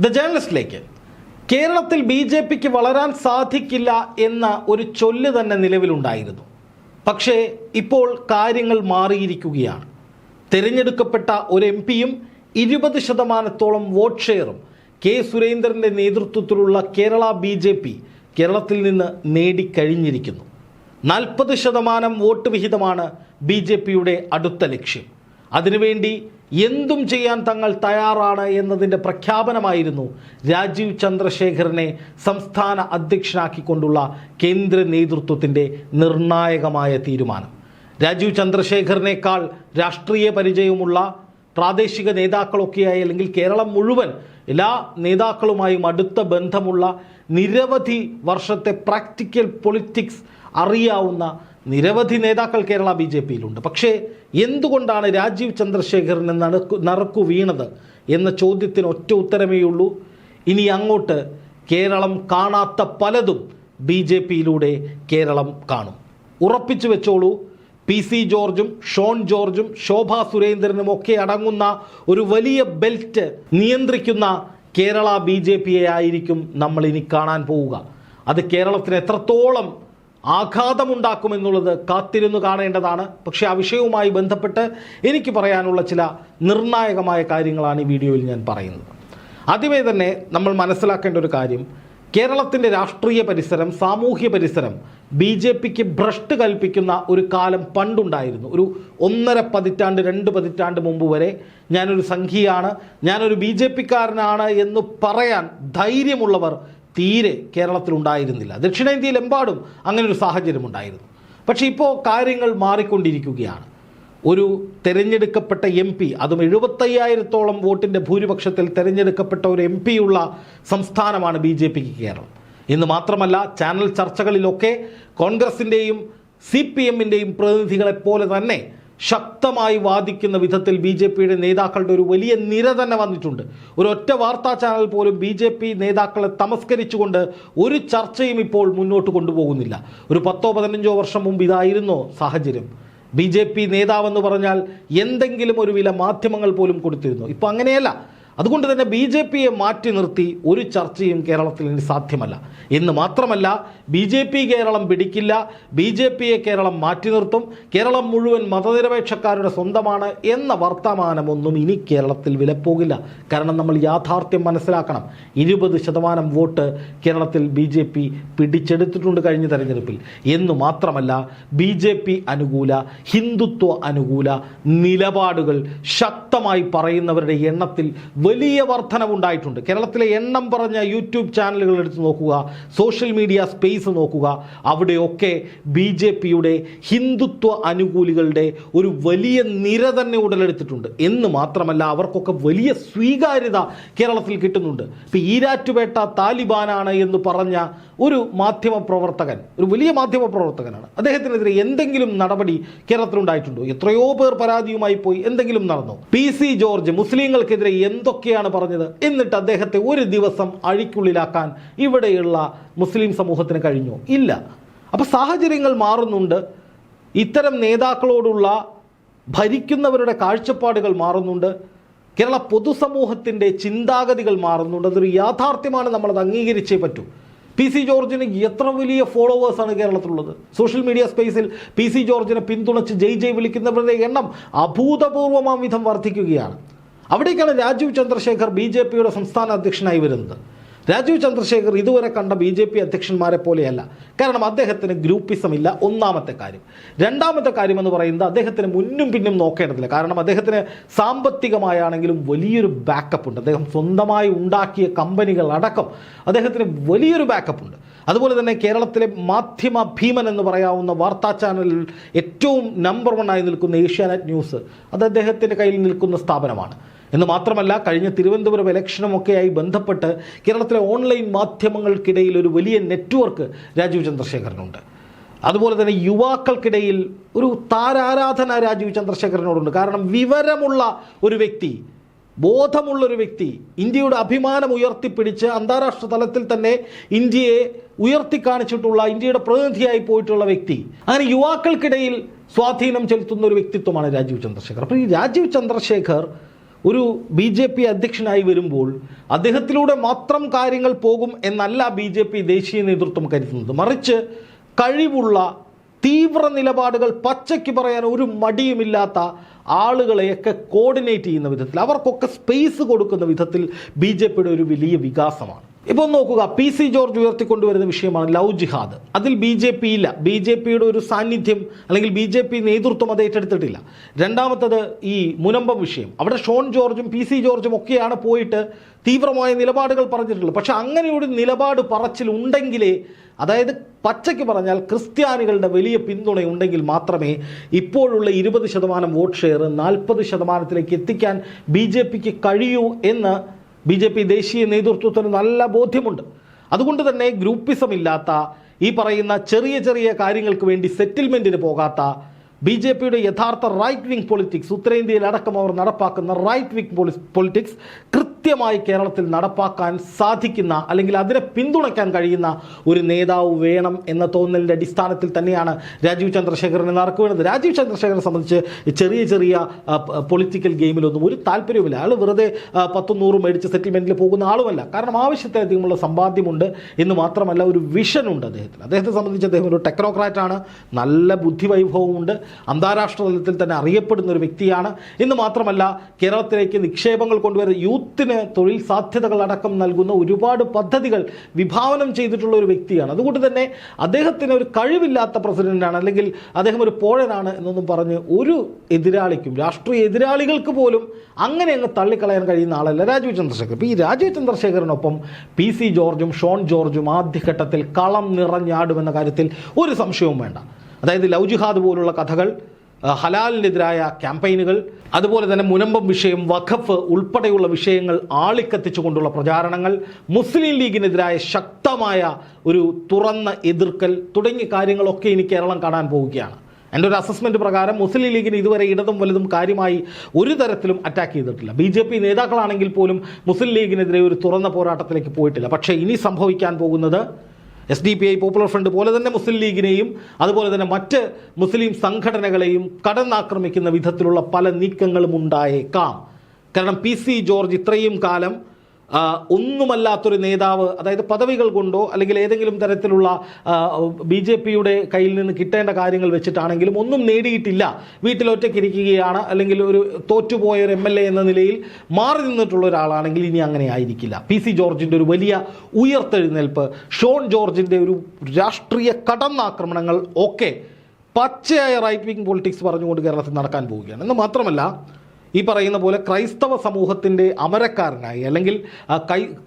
The ജേർണലിസ്റ്റിലേക്ക് കേരളത്തിൽ B J പിക്ക് വളരാൻ സാധിക്കില്ല എന്ന ഒരു ചൊല്ല് തന്നെ നിലവിലുണ്ടായിരുന്നു. പക്ഷേ ഇപ്പോൾ കാര്യങ്ങൾ മാറിയിരിക്കുകയാണ്. തിരഞ്ഞെടുക്കപ്പെട്ട ഒരു എം പിയും ഇരുപത് ശതമാനത്തോളം വോട്ട് ഷെയറും കെ സുരേന്ദ്രന്റെ നേതൃത്വത്തിലുള്ള കേരള ബി ജെ പി കേരളത്തിൽ നിന്ന് നേടിക്കഴിഞ്ഞിരിക്കുന്നു. നാൽപ്പത് ശതമാനം വോട്ട് വിഹിതമാണ് ബി ജെ പിയുടെ അടുത്ത ലക്ഷ്യം. അതിനുവേണ്ടി എന്തും ചെയ്യാൻ തങ്ങൾ തയ്യാറാണ് എന്നതിന്റെ പ്രഖ്യാപനമായിരുന്നു രാജീവ് ചന്ദ്രശേഖറിനെ സംസ്ഥാന അധ്യക്ഷനാക്കിക്കൊണ്ടുള്ള കേന്ദ്ര നേതൃത്വത്തിന്റെ നിർണായകമായ തീരുമാനം. രാജീവ് ചന്ദ്രശേഖരനേക്കാൾ രാഷ്ട്രീയ പരിചയമുള്ള പ്രാദേശിക നേതാക്കളൊക്കെയായി അല്ലെങ്കിൽ കേരളം മുഴുവൻ എല്ലാ നേതാക്കളുമായും അടുത്ത ബന്ധമുള്ള നിരവധി വർഷത്തെ പ്രാക്ടിക്കൽ പൊളിറ്റിക്സ് അറിയാവുന്ന നിരവധി നേതാക്കൾ കേരള ബി ജെ പിയിലുണ്ട്. പക്ഷേ എന്തുകൊണ്ടാണ് രാജീവ് ചന്ദ്രശേഖരന് നടക്കു നറുക്കു വീണത് എന്ന ചോദ്യത്തിന് ഒറ്റ ഉത്തരമേ ഉള്ളൂ. ഇനി അങ്ങോട്ട് കേരളം കാണാത്ത പലതും ബി ജെ പിയിലൂടെ കേരളം കാണും. ഉറപ്പിച്ചു വെച്ചോളൂ പി സി ജോർജും ഷോൺ ജോർജും ശോഭ സുരേന്ദ്രനും ഒക്കെ അടങ്ങുന്ന ഒരു വലിയ ബെൽറ്റ് നിയന്ത്രിക്കുന്ന കേരള ബി ജെ പിയെ ആയിരിക്കും നമ്മൾ ഇനി കാണാൻ പോവുക. അത് കേരളത്തിന് എത്രത്തോളം ആഘാതമുണ്ടാക്കുമെന്നുള്ളത് കാത്തിരുന്നു കാണേണ്ടതാണ്. പക്ഷേ ആ വിഷയവുമായി ബന്ധപ്പെട്ട് എനിക്ക് പറയാനുള്ള ചില നിർണായകമായ കാര്യങ്ങളാണ് ഈ വീഡിയോയിൽ ഞാൻ പറയുന്നത്. ആദ്യമേ തന്നെ നമ്മൾ മനസ്സിലാക്കേണ്ട ഒരു കാര്യം. കേരളത്തിന്റെ രാഷ്ട്രീയ പരിസരം സാമൂഹ്യ പരിസരം ബി ജെ പിക്ക് ഭ്രഷ്ട് കൽപ്പിക്കുന്ന ഒരു കാലം പണ്ടുണ്ടായിരുന്നു. ഒരു ഒന്നര പതിറ്റാണ്ട് രണ്ട് പതിറ്റാണ്ട് മുമ്പ് വരെ ഞാനൊരു സംഘിയാണ് ഞാനൊരു ബി ജെ പിക്കാരനാണ് എന്ന് പറയാൻ ധൈര്യമുള്ളവർ തീരെ കേരളത്തിലുണ്ടായിരുന്നില്ല. ദക്ഷിണേന്ത്യയിലെമ്പാടും അങ്ങനെ ഒരു സാഹചര്യം ഉണ്ടായിരുന്നു. പക്ഷേ ഇപ്പോൾ കാര്യങ്ങൾ മാറിക്കൊണ്ടിരിക്കുകയാണ്. ഒരു തെരഞ്ഞെടുക്കപ്പെട്ട എം പി അതും എഴുപത്തയ്യായിരത്തോളം വോട്ടിന്റെ ഭൂരിപക്ഷത്തിൽ തെരഞ്ഞെടുക്കപ്പെട്ട ഒരു എം പിയുള്ള സംസ്ഥാനമാണ് ബി ജെ പിക്ക് കേരളം. എന്ന് മാത്രമല്ല ചാനൽ ചർച്ചകളിലൊക്കെ കോൺഗ്രസിന്റെയും സി പി എമ്മിന്റെയും പ്രതിനിധികളെപ്പോലെ തന്നെ ശക്തമായി വാദിക്കുന്ന വിധത്തിൽ ബി ജെ പിയുടെ നേതാക്കളുടെ ഒരു വലിയ നിര തന്നെ വന്നിട്ടുണ്ട്. ഒരു ഒറ്റ വാർത്താ ചാനൽ പോലും ബി ജെ പി നേതാക്കളെ തമസ്കരിച്ചുകൊണ്ട് ഒരു ചർച്ചയും ഇപ്പോൾ മുന്നോട്ട് കൊണ്ടുപോകുന്നില്ല. ഒരു പത്തോ പതിനഞ്ചോ വർഷം മുമ്പ് ഇതായിരുന്നോ സാഹചര്യം. ബി ജെ പി നേതാവെന്ന് പറഞ്ഞാൽ എന്തെങ്കിലും ഒരു വില മാധ്യമങ്ങൾ പോലും കൊടുത്തിരുന്നു. ഇപ്പോൾ അങ്ങനെയല്ല. അതുകൊണ്ട് തന്നെ ബി ജെ പിയെ മാറ്റി നിർത്തി ഒരു ചർച്ചയും കേരളത്തിൽ ഇനി സാധ്യമല്ല. എന്ന് മാത്രമല്ല ബി ജെ പി കേരളം പിടിക്കില്ല ബി ജെ പിയെ കേരളം മാറ്റി നിർത്തും കേരളം മുഴുവൻ മതനിരപേക്ഷക്കാരുടെ സ്വന്തമാണ് എന്ന വർത്തമാനമൊന്നും ഇനി കേരളത്തിൽ വിലപ്പോകില്ല. കാരണം നമ്മൾ യാഥാർത്ഥ്യം മനസ്സിലാക്കണം. ഇരുപത് ശതമാനം വോട്ട് കേരളത്തിൽ ബി ജെ പി പിടിച്ചെടുത്തിട്ടുണ്ട് കഴിഞ്ഞ തെരഞ്ഞെടുപ്പിൽ. എന്ന് മാത്രമല്ല ബി ജെ പി അനുകൂല ഹിന്ദുത്വ അനുകൂല നിലപാടുകൾ ശക്തമായി പറയുന്നവരുടെ എണ്ണത്തിൽ വലിയ വർധനവുണ്ടായിട്ടുണ്ട്. കേരളത്തിലെ എണ്ണം പറഞ്ഞ യൂട്യൂബ് ചാനലുകൾ എടുത്ത് നോക്കുക സോഷ്യൽ മീഡിയ സ്പേസ് നോക്കുക അവിടെയൊക്കെ ബി ജെ പിയുടെ ഹിന്ദുത്വ അനുകൂലികളുടെ ഒരു വലിയ നിര തന്നെ ഉടലെടുത്തിട്ടുണ്ട്. എന്ന് മാത്രമല്ല അവർക്കൊക്കെ വലിയ സ്വീകാര്യത കേരളത്തിൽ കിട്ടുന്നുണ്ട്. ഇപ്പം ഈരാറ്റുപേട്ട താലിബാനാണ് എന്ന് പറഞ്ഞ ഒരു മാധ്യമ പ്രവർത്തകൻ ഒരു വലിയ മാധ്യമ പ്രവർത്തകനാണ്. അദ്ദേഹത്തിനെതിരെ എന്തെങ്കിലും നടപടി കേരളത്തിലുണ്ടായിട്ടുണ്ടോ? എത്രയോ പേർ പരാതിയുമായി പോയി എന്തെങ്കിലും നടന്നു? പി സി ജോർജ് മുസ്ലിങ്ങൾക്കെതിരെ എന്തൊക്കെയാണ് പറഞ്ഞത്. എന്നിട്ട് അദ്ദേഹത്തെ ഒരു ദിവസം അഴിക്കുള്ളിലാക്കാൻ ഇവിടെയുള്ള മുസ്ലിം സമൂഹത്തിന് കഴിഞ്ഞു? ഇല്ല. അപ്പോൾ സാഹചര്യങ്ങൾ മാറുന്നുണ്ട്. ഇത്തരം നേതാക്കളോടുള്ള ഭരിക്കുന്നവരുടെ കാഴ്ചപ്പാടുകൾ മാറുന്നുണ്ട്. കേരള പൊതുസമൂഹത്തിന്റെ ചിന്താഗതികൾ മാറുന്നുണ്ട്. അതൊരു യാഥാർത്ഥ്യമാണ്. നമ്മളത് അംഗീകരിച്ചേ പറ്റൂ. പി സി ജോർജിന് എത്ര വലിയ ഫോളോവേഴ്സാണ് കേരളത്തിലുള്ളത്? സോഷ്യൽ മീഡിയ സ്പേസിൽ പി സി ജോർജിനെ പിന്തുണച്ച് ജയ് ജയ് വിളിക്കുന്നവരുടെ എണ്ണം അഭൂതപൂർവമാം വിധം വർദ്ധിക്കുകയാണ്. അവിടേക്കാണ് രാജീവ് ചന്ദ്രശേഖർ ബി ജെ പിയുടെ സംസ്ഥാന അധ്യക്ഷനായി വരുന്നത്. രാജീവ് ചന്ദ്രശേഖർ ഇതുവരെ കണ്ട ബി ജെ പി അധ്യക്ഷന്മാരെ പോലെയല്ല. കാരണം അദ്ദേഹത്തിന് ഗ്രൂപ്പിസം ഇല്ല ഒന്നാമത്തെ കാര്യം. രണ്ടാമത്തെ കാര്യം എന്ന് പറയുന്നത് അദ്ദേഹത്തിന് മുന്നും പിന്നും നോക്കേണ്ടതില്ല. കാരണം അദ്ദേഹത്തിന് സാമ്പത്തികമായാണെങ്കിലും വലിയൊരു ബാക്കപ്പ് ഉണ്ട്. അദ്ദേഹം സ്വന്തമായി ഉണ്ടാക്കിയ കമ്പനികൾ അടക്കം അദ്ദേഹത്തിന് വലിയൊരു ബാക്കപ്പ് ഉണ്ട്. അതുപോലെ തന്നെ കേരളത്തിലെ മാധ്യമ ഭീമൻ എന്ന് പറയാവുന്ന വാർത്താ ചാനലിൽ ഏറ്റവും നമ്പർ വണ്ണായി നിൽക്കുന്ന ഏഷ്യാനെറ്റ് ന്യൂസ് അത് അദ്ദേഹത്തിന്റെ കയ്യിൽ നിൽക്കുന്ന സ്ഥാപനമാണ്. എന്ന് മാത്രമല്ല കഴിഞ്ഞ തിരുവനന്തപുരം ഇലക്ഷനുമൊക്കെയായി ബന്ധപ്പെട്ട് കേരളത്തിലെ ഓൺലൈൻ മാധ്യമങ്ങൾക്കിടയിൽ ഒരു വലിയ നെറ്റ്വർക്ക് രാജീവ് ചന്ദ്രശേഖരനുണ്ട്. അതുപോലെ തന്നെ യുവാക്കൾക്കിടയിൽ ഒരു താരാരാധന രാജീവ് ചന്ദ്രശേഖരനോടുണ്ട്. കാരണം വിവരമുള്ള ഒരു വ്യക്തി ബോധമുള്ള ഒരു വ്യക്തി ഇന്ത്യയുടെ അഭിമാനം ഉയർത്തിപ്പിടിച്ച് അന്താരാഷ്ട്ര തലത്തിൽ തന്നെ ഇന്ത്യയെ ഉയർത്തി കാണിച്ചിട്ടുള്ള ഇന്ത്യയുടെ പ്രതിനിധിയായി പോയിട്ടുള്ള വ്യക്തി അങ്ങനെ യുവാക്കൾക്കിടയിൽ സ്വാധീനം ചെലുത്തുന്ന ഒരു വ്യക്തിത്വമാണ് രാജീവ് ചന്ദ്രശേഖർ അപ്പോൾ ഈ രാജീവ് ചന്ദ്രശേഖർ ഒരു ബി ജെ പി അധ്യക്ഷനായി വരുമ്പോൾ അദ്ദേഹത്തിലൂടെ മാത്രം കാര്യങ്ങൾ പോകും എന്നല്ല ബി ജെ പി ദേശീയ നേതൃത്വം കരുതുന്നത്. മറിച്ച് കഴിവുള്ള തീവ്ര നിലപാടുകൾ പച്ചയ്ക്ക് പറയാൻ ഒരു മടിയുമില്ലാത്ത ആളുകളെയൊക്കെ കോർഡിനേറ്റ് ചെയ്യുന്ന വിധത്തിൽ അവർക്കൊക്കെ സ്പേസ് കൊടുക്കുന്ന വിധത്തിൽ ബി ഒരു വലിയ വികാസമാണ്. ഇപ്പോൾ നോക്കുക. പി സി ജോർജ് ഉയർത്തിക്കൊണ്ടുവരുന്ന വിഷയമാണ് ലവ് ജിഹാദ്. അതിൽ ബി ജെ പി ഇല്ല. ബി ജെ പിയുടെ ഒരു സാന്നിധ്യം അല്ലെങ്കിൽ ബി ജെ പി നേതൃത്വം അത് ഏറ്റെടുത്തിട്ടില്ല. രണ്ടാമത്തത് ഈ മുനമ്പം വിഷയം. അവിടെ ഷോൺ ജോർജും പി സി ജോർജും ഒക്കെയാണ് പോയിട്ട് തീവ്രമായ നിലപാടുകൾ പറഞ്ഞിട്ടുള്ളത്. പക്ഷെ അങ്ങനെയൊരു നിലപാട് പറച്ചിലുണ്ടെങ്കിലേ അതായത് പച്ചയ്ക്ക് പറഞ്ഞാൽ ക്രിസ്ത്യാനികളുടെ വലിയ പിന്തുണയുണ്ടെങ്കിൽ മാത്രമേ ഇപ്പോഴുള്ള ഇരുപത് ശതമാനം വോട്ട് ഷെയർ നാൽപ്പത് ശതമാനത്തിലേക്ക് എത്തിക്കാൻ ബി ജെ പിക്ക് കഴിയൂ എന്ന് ബി ജെ പി ദേശീയ നേതൃത്വത്തിന് നല്ല ബോധ്യമുണ്ട്. അതുകൊണ്ട് തന്നെ ഗ്രൂപ്പിസം ഇല്ലാത്ത ഈ പറയുന്ന ചെറിയ ചെറിയ കാര്യങ്ങൾക്ക് വേണ്ടി സെറ്റിൽമെന്റിന് പോകാത്ത ബി ജെ പിയുടെ യഥാർത്ഥ റൈറ്റ് വിങ് പൊളിറ്റിക്സ് ഉത്തരേന്ത്യയിൽ അടക്കം അവർ നടപ്പാക്കുന്ന റൈറ്റ് വിങ് പൊളിറ്റിക്സ് കൃത്യമായി കേരളത്തിൽ നടപ്പാക്കാൻ സാധിക്കുന്ന അല്ലെങ്കിൽ അതിനെ പിന്തുണയ്ക്കാൻ കഴിയുന്ന ഒരു നേതാവ് വേണം എന്ന തോന്നലിന്റെ അടിസ്ഥാനത്തിൽ തന്നെയാണ് രാജീവ് ചന്ദ്രശേഖരനെ നറുക്ക് വേണ്ടത്? രാജീവ് ചന്ദ്രശേഖരനെ സംബന്ധിച്ച് ചെറിയ ചെറിയ പൊളിറ്റിക്കൽ ഗെയിമിലൊന്നും ഒരു താല്പര്യവുമില്ല. അയാൾ വെറുതെ പത്തും നൂറും മേടിച്ച് സെറ്റിൽമെന്റിൽ പോകുന്ന ആളുമല്ല. കാരണം ആവശ്യത്തിലധികമുള്ള സമ്പാദ്യമുണ്ട് എന്ന് മാത്രമല്ല ഒരു വിഷനുണ്ട് അദ്ദേഹത്തിന്. അദ്ദേഹത്തെ സംബന്ധിച്ച് അദ്ദേഹം ഒരു ടെക്നോക്രാറ്റാണ് നല്ല ബുദ്ധിവൈഭവമുണ്ട്. അന്താരാഷ്ട്ര തലത്തിൽ തന്നെ അറിയപ്പെടുന്ന ഒരു വ്യക്തിയാണ്. എന്ന് മാത്രമല്ല കേരളത്തിലേക്ക് നിക്ഷേപങ്ങൾ കൊണ്ടുവരുന്ന യൂത്തിന് തൊഴിൽ സാധ്യതകൾ അടക്കം നൽകുന്ന ഒരുപാട് പദ്ധതികൾ വിഭാവനം ചെയ്തിട്ടുള്ള ഒരു വ്യക്തിയാണ്. അതുകൊണ്ട് തന്നെ അദ്ദേഹത്തിന് ഒരു കഴിവില്ലാത്ത പ്രസിഡന്റാണ് അല്ലെങ്കിൽ അദ്ദേഹം ഒരു പോഴനാണ് എന്നൊന്നും പറഞ്ഞ് ഒരു എതിരാളിക്കും രാഷ്ട്രീയ എതിരാളികൾക്ക് പോലും അങ്ങനെ അങ്ങ് തള്ളിക്കളയാൻ കഴിയുന്ന ആളല്ല രാജീവ് ചന്ദ്രശേഖർ ഇപ്പോൾ ഈ രാജീവ് ചന്ദ്രശേഖരനൊപ്പം പി സി ജോർജും ഷോൺ ജോർജും ആദ്യഘട്ടത്തിൽ കളം നിറഞ്ഞാടുമെന്ന കാര്യത്തിൽ ഒരു സംശയവും വേണ്ട. അതായത് ലൗജിഹാദ് ജിഹാദ് പോലുള്ള കഥകൾ ഹലാലിനെതിരായ ക്യാമ്പയിനുകൾ അതുപോലെ തന്നെ മുനമ്പം വിഷയം വഖഫ് ഉൾപ്പെടെയുള്ള വിഷയങ്ങൾ ആളിക്കത്തിച്ചുകൊണ്ടുള്ള പ്രചാരണങ്ങൾ മുസ്ലിം ലീഗിനെതിരായ ശക്തമായ ഒരു തുറന്ന എതിർക്കൽ തുടങ്ങിയ കാര്യങ്ങളൊക്കെ ഇനി കേരളം കാണാൻ പോവുകയാണ്. എന്റെ ഒരു അസസ്മെന്റ് പ്രകാരം മുസ്ലിം ലീഗിന് ഇതുവരെ ഇടതും വലുതും കാര്യമായി ഒരു തരത്തിലും അറ്റാക്ക് ചെയ്തിട്ടില്ല. ബി ജെ പി നേതാക്കളാണെങ്കിൽ പോലും മുസ്ലിം ലീഗിനെതിരെ ഒരു തുറന്ന പോരാട്ടത്തിലേക്ക് പോയിട്ടില്ല. പക്ഷേ ഇനി സംഭവിക്കാൻ പോകുന്നത് S D P I popular front പോലെ തന്നെ മുസ്ലിം ലീഗിനെയും അതുപോലെ തന്നെ മറ്റ് മുസ്ലിം സംഘടനകളെയും കടന്നാക്രമിക്കുന്ന വിധത്തിലുള്ള പല നീക്കങ്ങളും ഉണ്ടായേക്കാം. കാരണം പി സി ജോർജ് ഇത്രയും കാലം ഒന്നുമല്ലാത്തൊരു നേതാവ് അതായത് പദവികൾ കൊണ്ടോ അല്ലെങ്കിൽ ഏതെങ്കിലും തരത്തിലുള്ള ബി ജെ പിയുടെ കയ്യിൽ നിന്ന് കിട്ടേണ്ട കാര്യങ്ങൾ വെച്ചിട്ടാണെങ്കിലും ഒന്നും നേടിയിട്ടില്ല. വീട്ടിൽ ഒറ്റയ്ക്കിരിക്കുകയാണ് അല്ലെങ്കിൽ ഒരു തോറ്റുപോയ ഒരു എം എൽ എ എന്ന നിലയിൽ മാറി നിന്നിട്ടുള്ള ഒരാളാണെങ്കിൽ ഇനി അങ്ങനെ ആയിരിക്കില്ല. പി സി ജോർജിന്റെ ഒരു വലിയ ഉയർത്തെഴുന്നേൽപ്പ് ഷോൺ ജോർജിന്റെ ഒരു രാഷ്ട്രീയ കടന്നാക്രമണങ്ങൾ ഒക്കെ പച്ചയായ റൈറ്റ് വിങ് പൊളിറ്റിക്സ് പറഞ്ഞുകൊണ്ട് കേരളത്തിൽ നടക്കാൻ പോവുകയാണ്. എന്ന് മാത്രമല്ല ഈ പറയുന്ന പോലെ ക്രൈസ്തവ സമൂഹത്തിന്റെ അമരക്കാരനായി അല്ലെങ്കിൽ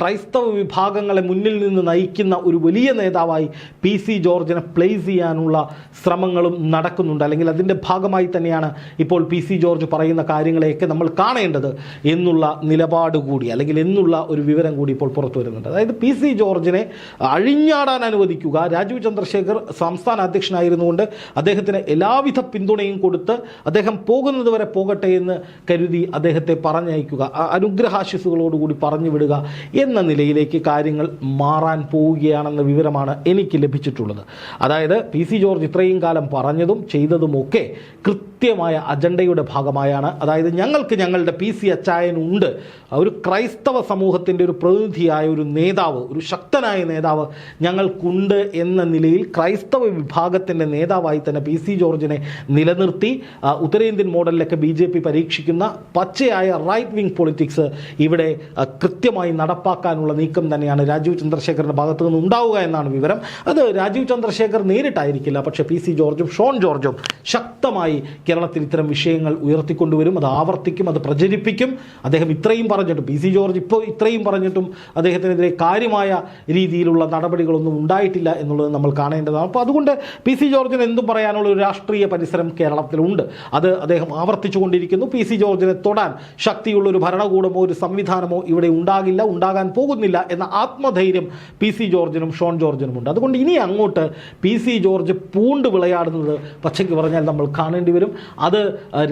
ക്രൈസ്തവ വിഭാഗങ്ങളെ മുന്നിൽ നിന്ന് നയിക്കുന്ന ഒരു വലിയ നേതാവായി പി സി ജോർജിനെ പ്ലേസ് ചെയ്യാനുള്ള ശ്രമങ്ങളും നടക്കുന്നുണ്ട്. അല്ലെങ്കിൽ അതിന്റെ ഭാഗമായി തന്നെയാണ് ഇപ്പോൾ പി സി ജോർജ് പറയുന്ന കാര്യങ്ങളെയൊക്കെ നമ്മൾ കാണേണ്ടത് എന്നുള്ള നിലപാട് കൂടി അല്ലെങ്കിൽ എന്നുള്ള ഒരു വിവരം കൂടി ഇപ്പോൾ പുറത്തു വരുന്നുണ്ട്. അതായത് പി സി ജോർജിനെ അഴിഞ്ഞാടാൻ അനുവദിക്കുക. രാജീവ് ചന്ദ്രശേഖർ സംസ്ഥാന അധ്യക്ഷനായിരുന്നുകൊണ്ട് അദ്ദേഹത്തിന് എല്ലാവിധ പിന്തുണയും കൊടുത്ത് അദ്ദേഹം പോകുന്നത് വരെ പോകട്ടെ എന്ന് കരുതി അദ്ദേഹത്തെ പറഞ്ഞയക്കുക അനുഗ്രഹാശിസുകളോടുകൂടി പറഞ്ഞു വിടുക എന്ന നിലയിലേക്ക് കാര്യങ്ങൾ മാറാൻ പോവുകയാണെന്ന വിവരമാണ് എനിക്ക് ലഭിച്ചിട്ടുള്ളത്. അതായത് പി സി ജോർജ് ഇത്രയും കാലം പറഞ്ഞതും ചെയ്തതുമൊക്കെ കൃത്യമായ അജണ്ടയുടെ ഭാഗമായാണ്. അതായത് ഞങ്ങൾക്ക് ഞങ്ങളുടെ പി സി അച്ചായനുണ്ട്. ഒരു ക്രൈസ്തവ സമൂഹത്തിന്റെ ഒരു പ്രതിനിധിയായ ഒരു നേതാവ് ഒരു ശക്തനായ നേതാവ് ഞങ്ങൾക്കുണ്ട് എന്ന നിലയിൽ ക്രൈസ്തവ വിഭാഗത്തിന്റെ നേതാവായി തന്നെ പി സി ജോർജിനെ നിലനിർത്തി ഉത്തരേന്ത്യൻ മോഡലിലൊക്കെ ബി ജെ പി പരീക്ഷിക്കുന്ന. പച്ചയായ റൈറ്റ് വിങ് പൊളിറ്റിക്സ് ഇവിടെ കൃത്യമായി നടപ്പാക്കാനുള്ള നീക്കം തന്നെയാണ് രാജീവ് ചന്ദ്രശേഖറിന്റെ ഭാഗത്തു നിന്ന് ഉണ്ടാവുക എന്നാണ് വിവരം. അത് രാജീവ് ചന്ദ്രശേഖർ നേരിട്ടായിരിക്കില്ല. പക്ഷേ പി സി ജോർജും ഷോൺ ജോർജും ശക്തമായി കേരളത്തിൽ ഇത്തരം വിഷയങ്ങൾ ഉയർത്തിക്കൊണ്ടുവരും. അത് ആവർത്തിക്കും അത് പ്രചരിപ്പിക്കും. അദ്ദേഹം ഇത്രയും പറഞ്ഞിട്ടും പി സി ജോർജ് ഇപ്പോൾ ഇത്രയും പറഞ്ഞിട്ടും അദ്ദേഹത്തിനെതിരെ കാര്യമായ രീതിയിലുള്ള നടപടികളൊന്നും ഉണ്ടായിട്ടില്ല എന്നുള്ളത് നമ്മൾ കാണേണ്ടതാണ്. അപ്പോൾ അതുകൊണ്ട് പി സി ജോർജിന് എന്തും പറയാനുള്ള ഒരു രാഷ്ട്രീയ പരിസരം കേരളത്തിലുണ്ട്. അത് അദ്ദേഹം ആവർത്തിച്ചുകൊണ്ടിരിക്കുന്നു. പി സി ജോർജിനെ തൊടാൻ ശക്തിയുള്ള ഒരു ഭരണകൂടമോ ഒരു സംവിധാനമോ ഇവിടെ ഉണ്ടാകില്ല ഉണ്ടാകാൻ പോകുന്നില്ല എന്ന ആത്മധൈര്യം പി സി ജോർജിനും ഷോൺ ജോർജിനുമുണ്ട്. അതുകൊണ്ട് ഇനി അങ്ങോട്ട് പി സി ജോർജ് പൂണ്ട് വിളയാടുന്നത് പച്ചയ്ക്ക് പറഞ്ഞാൽ നമ്മൾ കാണേണ്ടി വരും. അത്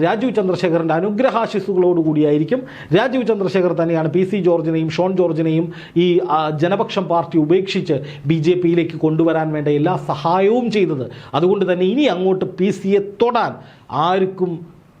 രാജീവ് ചന്ദ്രശേഖരന്റെ അനുഗ്രഹാശിസുകളോടുകൂടിയായിരിക്കും രാജീവ് ചന്ദ്രശേഖർ തന്നെയാണ് പി സി ജോർജിനെയും ഷോൺ ജോർജിനെയും ഈ ജനപക്ഷം പാർട്ടി ഉപേക്ഷിച്ച് ബി ജെ പിയിലേക്ക് കൊണ്ടുവരാൻ വേണ്ട എല്ലാ സഹായവും ചെയ്തത്. അതുകൊണ്ട് തന്നെ ഇനി അങ്ങോട്ട് പി സിയെ തൊടാൻ ആർക്കും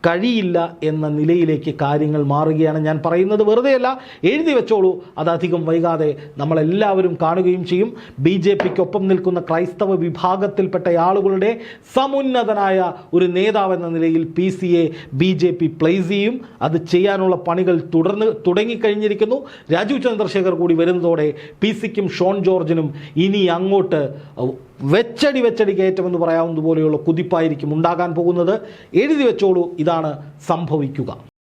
കഴിയില്ല എന്ന നിലയിലേക്ക് കാര്യങ്ങൾ മാറുകയാണ് ഞാൻ പറയുന്നത്. വെറുതെയല്ല എഴുതി വെച്ചോളൂ. അതധികം വൈകാതെ നമ്മളെല്ലാവരും കാണുകയും ചെയ്യും. ബി ജെ പിക്കൊപ്പം നിൽക്കുന്ന ക്രൈസ്തവ വിഭാഗത്തിൽപ്പെട്ട ആളുകളുടെ സമുന്നതനായ ഒരു നേതാവ് എന്ന നിലയിൽ P C A B J P place ചെയ്യും. അത് ചെയ്യാനുള്ള പണികൾ തുടർന്ന് തുടങ്ങിക്കഴിഞ്ഞിരിക്കുന്നു. രാജീവ് ചന്ദ്രശേഖർ കൂടി വരുന്നതോടെ പി സിക്കും ഷോൺ ജോർജിനും ഇനി അങ്ങോട്ട് വെച്ചടി വെച്ചടി കയറ്റമെന്ന് പറയാവുന്നതുപോലെയുള്ള കുതിപ്പായിരിക്കും ഉണ്ടാകാൻ പോകുന്നത്. എഴുതി വെച്ചോളൂ. ഇതാണ് സംഭവിക്കുക.